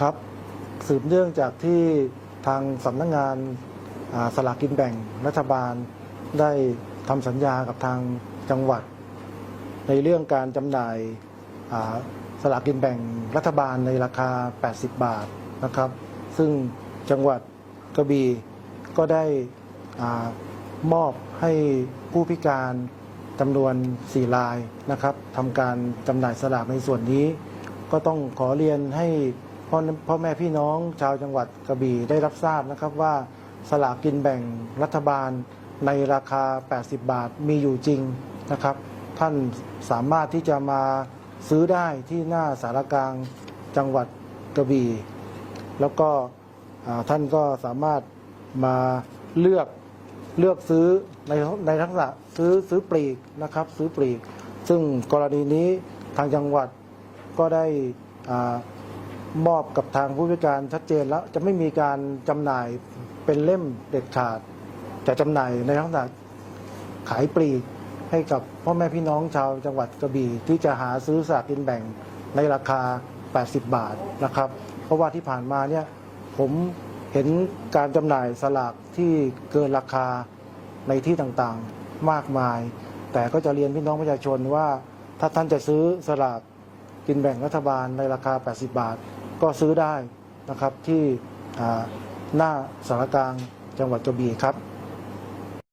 ครับ สืบเนื่องจากที่ทางสำนักงงานสลากกินแบ่งรัฐบาลได้ทำสัญญากับทางจังหวัด ในเรื่องการจำหน่ายสลากกินแบ่งรัฐบาลในราคา 80 บาทนะครับ ซึ่งจังหวัดกระบี่ก็ได้มอบให้ผู้พิการจำนวน 4 รายนะครับทำการจำหน่ายสลากในส่วนนี้ ก็ต้องขอเรียนให้ พ่อพ่อแม่พี่น้องชาวจังหวัดกระบี่ได้รับทราบนะครับว่าสลากกินแบ่งรัฐบาลในราคา 80 บาทมีอยู่จริงนะครับ ท่านสามารถที่จะมาซื้อได้ที่หน้าสารกลางจังหวัดกระบี่แล้วก็ท่านก็สามารถมาเลือกเลือกซื้อในในลักษณะซื้อซื้อปลีกนะครับ ซื้อปลีก ซึ่งกรณีนี้ทางจังหวัดก็ได้อา มอบกับทางผู้พิการชัดเจนแล้วจะไม่มีการจำหน่ายเป็นเล่มเด็ดขาด จะจำหน่ายในลักษณะขายปลีกให้กับพ่อแม่พี่น้องชาวจังหวัดกระบี่ที่จะหาซื้อสลากกินแบ่งในราคา 80 บาทนะครับ เพราะว่าที่ผ่านมาเนี่ยผมเห็นการจำหน่ายสลากที่เกินราคาในที่ต่างๆมากมาย แต่ก็จะเรียนพี่น้องประชาชนว่า ถ้าท่านจะซื้อสลากกินแบ่งรัฐบาลในราคา 80 บาท ก็ซื้อได้นะครับที่หน้าสารกลางจังหวัดกระบี่ครับ